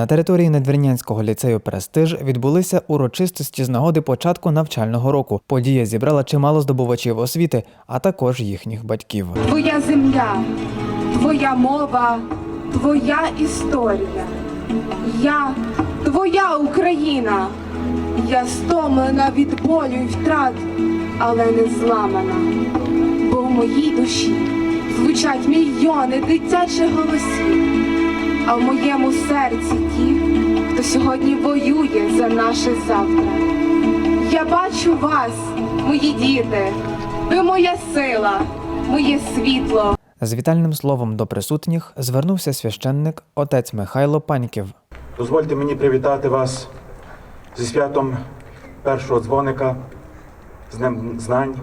На території Надвірнянського ліцею Престиж відбулися урочистості з нагоди початку навчального року. Подія зібрала чимало здобувачів освіти, а також їхніх батьків. Твоя земля, твоя мова, твоя історія. Я твоя Україна. Я стомлена від болю і втрат, але не зламана. Бо в моїй душі звучать мільйони дитячих голосів, а в моєму серці ті, хто сьогодні воює за наше завтра. Я бачу вас, мої діти, ви моя сила, моє світло. З вітальним словом до присутніх звернувся священник отець Михайло Паньків. Дозвольте мені привітати вас зі святом першого дзвоника, з Днем Знань,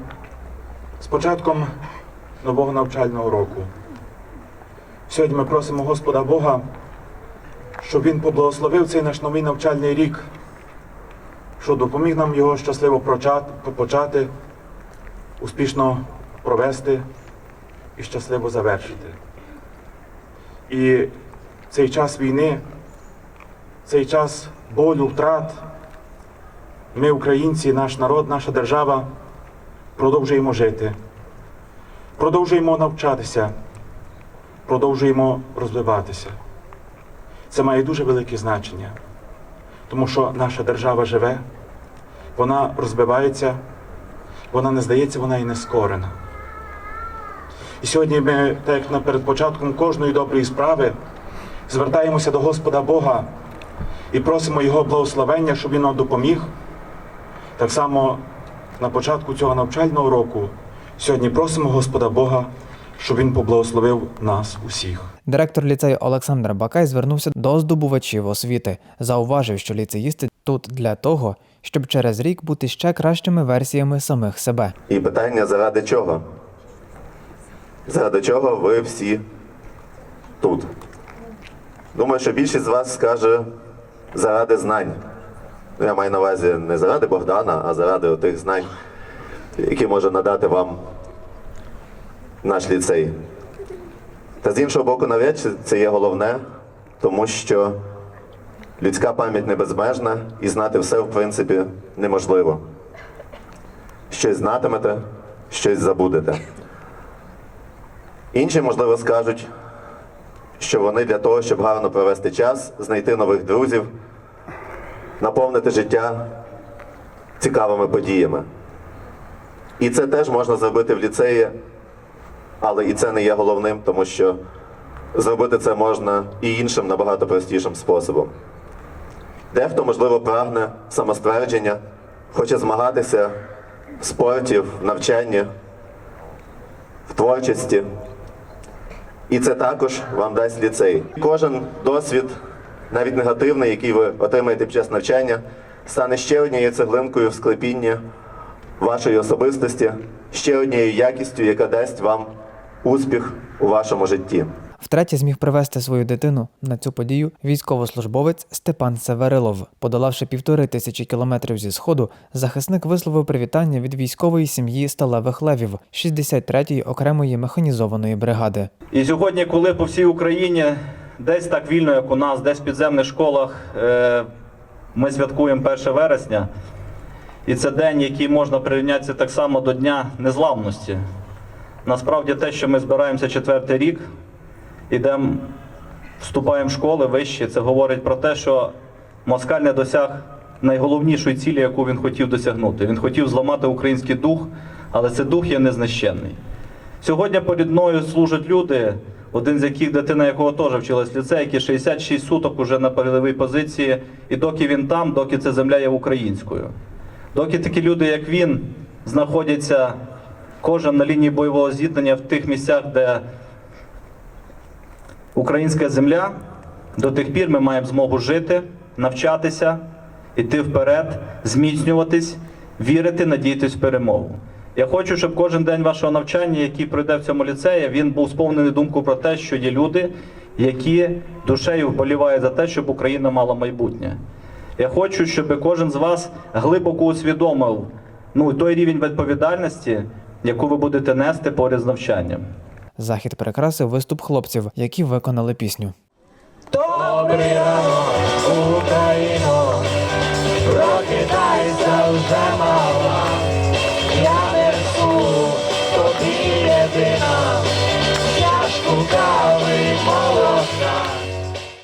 з початком нового навчального року. Сьогодні ми просимо Господа Бога, щоб Він поблагословив цей наш новий навчальний рік, щоб допоміг нам його щасливо почати, успішно провести і щасливо завершити. І цей час війни цей час болю, втрат, ми, українці, наш народ, наша держава, продовжуємо жити, продовжуємо навчатися, продовжуємо розвиватися. Це має дуже велике значення, тому що наша держава живе, вона розвивається, вона не здається, вона і не скорена. І сьогодні ми, так як перед початком кожної доброї справи, звертаємося до Господа Бога і просимо Його благословення, щоб Він нам допоміг. Так само на початку цього навчального року сьогодні просимо Господа Бога, щоб Він поблагословив нас усіх. Директор ліцею Олександр Бакай звернувся до здобувачів освіти. Зауважив, що ліцеїсти тут для того, щоб через рік бути ще кращими версіями самих себе. І питання заради чого? Заради чого ви всі тут? Думаю, що більшість з вас скаже заради знань. Ну, Я маю на увазі не заради Богдана, а заради тих знань, які може надати вам наш ліцей. Та з іншого боку, навряд чи це є головне, тому що людська пам'ять не безмежна і знати все, в принципі, неможливо. Щось знатимете, щось забудете. Інші, можливо, скажуть, що вони для того, щоб гарно провести час, знайти нових друзів, наповнити життя цікавими подіями. І це теж можна зробити в ліцеї, але і це не є головним, тому що зробити це можна і іншим набагато простішим способом. Дехто, можливо, прагне самоствердження, хоче змагатися в спорті, в навчанні, в творчості. І це також вам дасть ліцей. Кожен досвід, навіть негативний, який ви отримаєте під час навчання, стане ще однією цеглинкою в склепінні вашої особистості, ще однією якістю, яка дасть вам успіх у вашому житті. Втретє зміг привезти свою дитину на цю подію військовослужбовець Степан Северилов. Подолавши півтори тисячі кілометрів зі сходу, захисник висловив привітання від військової сім'ї сталевих левів 63-ї окремої механізованої бригади. І сьогодні, коли по всій Україні десь так вільно, як у нас, десь в підземних школах, е, ми святкуємо 1 вересня, і це день, який можна прирівнятися так само до Дня Незламності. Насправді те, що ми збираємося четвертий рік, ідемо, вступаємо в школи вищі, це говорить про те, що Москаль не досяг найголовнішої цілі, яку він хотів досягнути. Він хотів зламати український дух, але цей дух є незнищенний. Сьогодні перед мною служать люди, один з яких дитина якого теж вчилась в ліцеї, який 66 суток уже на передовій позиції, і доки він там, доки ця земля є українською. Доки такі люди, як він, знаходяться кожен на лінії бойового зіткнення в тих місцях, де українська земля, до тих пір ми маємо змогу жити, навчатися, йти вперед, зміцнюватись, вірити, надіятись в перемогу. Я хочу, щоб кожен день вашого навчання, який пройде в цьому ліцеї, він був сповнений думку про те, що є люди, які душею вболівають за те, щоб Україна мала майбутнє. Я хочу, щоб кожен з вас глибоко усвідомив ну, той рівень відповідальності, яку ви будете нести поряд з навчанням. Захід перекрасив виступ хлопців, які виконали пісню. Добрий ранок, Україно! Прокидайся вже має!